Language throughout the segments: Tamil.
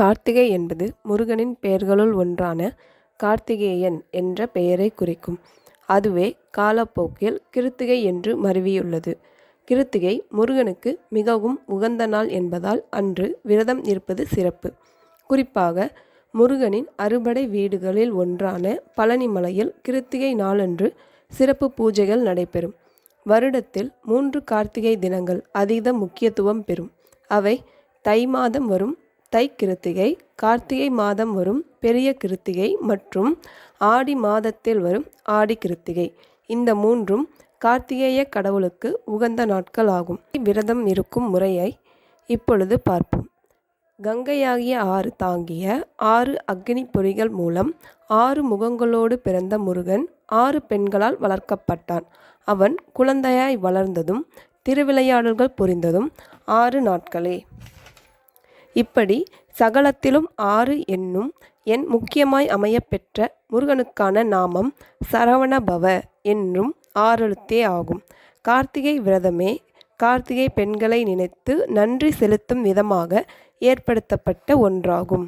கார்த்திகை என்பது முருகனின் பெயர்களுள் ஒன்றான கார்த்திகேயன் என்ற பெயரை குறிக்கும். அதுவே காலப்போக்கில் கிருத்திகை என்று மருவியுள்ளது. கிருத்திகை முருகனுக்கு மிகவும் உகந்த நாள் என்பதால் அன்று விரதம் இருப்பது சிறப்பு. குறிப்பாக முருகனின் அறுபடை வீடுகளில் ஒன்றான பழனிமலையில் கிருத்திகை நாளன்று சிறப்பு பூஜைகள் நடைபெறும். வருடத்தில் மூன்று கார்த்திகை தினங்கள் அதீத முக்கியத்துவம் பெறும். அவை தை மாதம் வரும் தை கிருத்திகை கார்த்திகை மாதம் வரும் பெரிய கிருத்திகை மற்றும் ஆடி மாதத்தில் வரும் ஆடி கிருத்திகை. இந்த மூன்றும் கார்த்திகேய கடவுளுக்கு உகந்த நாட்கள் ஆகும். விரதம் இருக்கும் முறையை இப்பொழுது பார்ப்போம். கங்கையாகிய ஆறு தாங்கிய ஆறு அக்னி பொறிகள் மூலம் ஆறு முகங்களோடு பிறந்த முருகன் ஆறு பெண்களால் வளர்க்கப்பட்டான். அவன் குழந்தையாய் வளர்ந்ததும் திருவிளையாடல்கள் புரிந்ததும் ஆறு நாட்களே. இப்படி சகலத்திலும் ஆறு என்னும் என் முக்கியமாய் அமையப்பெற்ற முருகனுக்கான நாமம் சரவணபவ என்றும் ஆறெழுத்தே ஆகும். கார்த்திகை விரதமே கார்த்திகை பெண்களை நினைத்து நன்றி செலுத்தும் விதமாக ஏற்படுத்தப்பட்ட ஒன்றாகும்.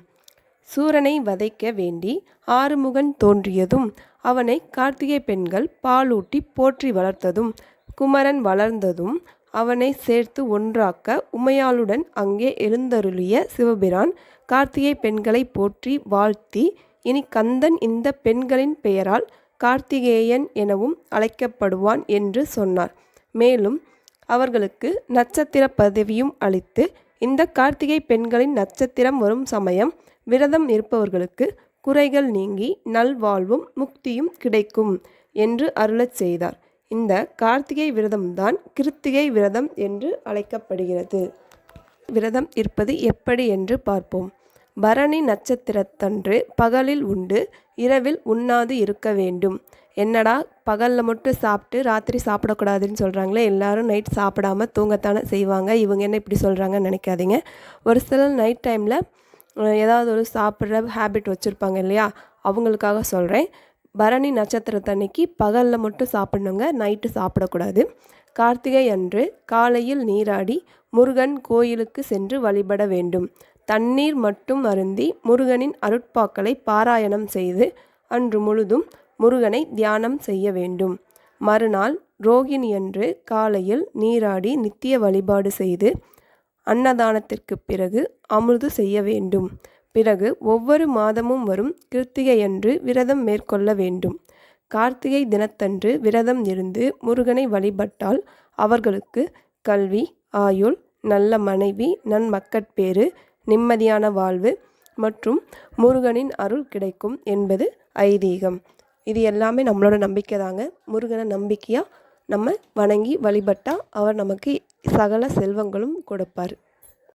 சூரனை வதைக்க வேண்டி ஆறுமுகன் தோன்றியதும் அவனை கார்த்திகை பெண்கள் பாலூட்டி போற்றி வளர்த்ததும் குமரன் வளர்ந்ததும் அவனை சேர்த்து ஒன்றாக்க உமையாளுடன் அங்கே எழுந்தருளிய சிவபிரான் கார்த்திகை பெண்களை போற்றி வாழ்த்தி இனி கந்தன் இந்த பெண்களின் பெயரால் கார்த்திகேயன் எனவும் அழைக்கப்படுவான் என்று சொன்னார். மேலும் அவர்களுக்கு நட்சத்திர பதவியும் அளித்து இந்த கார்த்திகை பெண்களின் நட்சத்திரம் வரும் சமயம் விரதம் இருப்பவர்களுக்கு குறைகள் நீங்கி நல்வாழ்வும் முக்தியும் கிடைக்கும் என்று அருளச் செய்தார். இந்த கார்த்திகை விரதம்தான் கிருத்திகை விரதம் என்று அழைக்கப்படுகிறது. விரதம் இருப்பது எப்படி என்று பார்ப்போம். பரணி நட்சத்திரத்தன்று பகலில் உண்டு இரவில் உண்ணாது இருக்க வேண்டும். என்னடா பகலில் மட்டும் சாப்பிட்டு ராத்திரி சாப்பிடக்கூடாதுன்னு சொல்கிறாங்களே எல்லாரும் நைட் சாப்பிடாம தூங்கத்தானே செய்வாங்க? இவங்க என்ன இப்படி சொல்கிறாங்கன்னு நினைக்காதீங்க. ஒரு சில நைட் டைமில் ஏதாவது ஒரு சாப்பிட்ற ஹேபிட் வச்சுருப்பாங்க இல்லையா? அவங்களுக்காக சொல்கிறேன் பரணி நட்சத்திரத்தன்னைக்கு பகலில் மட்டும் சாப்பிட்ணுங்க நைட்டு சாப்பிடக்கூடாது. கார்த்திகை அன்று காலையில் நீராடி முருகன் கோயிலுக்கு சென்று வழிபட வேண்டும். தண்ணீர் மட்டும் அருந்தி முருகனின் அருட்பாக்களை பாராயணம் செய்து அன்று முழுதும் முருகனை தியானம் செய்ய வேண்டும். மறுநாள் ரோகிணியன்று காலையில் நீராடி நித்திய வழிபாடு செய்து அன்னதானத்திற்கு பிறகு அமிர்து செய்ய வேண்டும். பிறகு ஒவ்வொரு மாதமும் வரும் கிருத்திகையன்று விரதம் மேற்கொள்ள வேண்டும். கார்த்திகை தினத்தன்று விரதம் இருந்து முருகனை வழிபட்டால் அவர்களுக்கு கல்வி ஆயுள் நல்ல மனைவி நன்மக்கட்பேறு நிம்மதியான வாழ்வு மற்றும் முருகனின் அருள் கிடைக்கும் என்பது ஐதீகம். இது எல்லாமே நம்மளோட நம்பிக்கை தாங்க. முருகனை நம்பிக்கையாக நம்ம வணங்கி வழிபட்டால் அவர் நமக்கு சகல செல்வங்களும் கொடுப்பார்.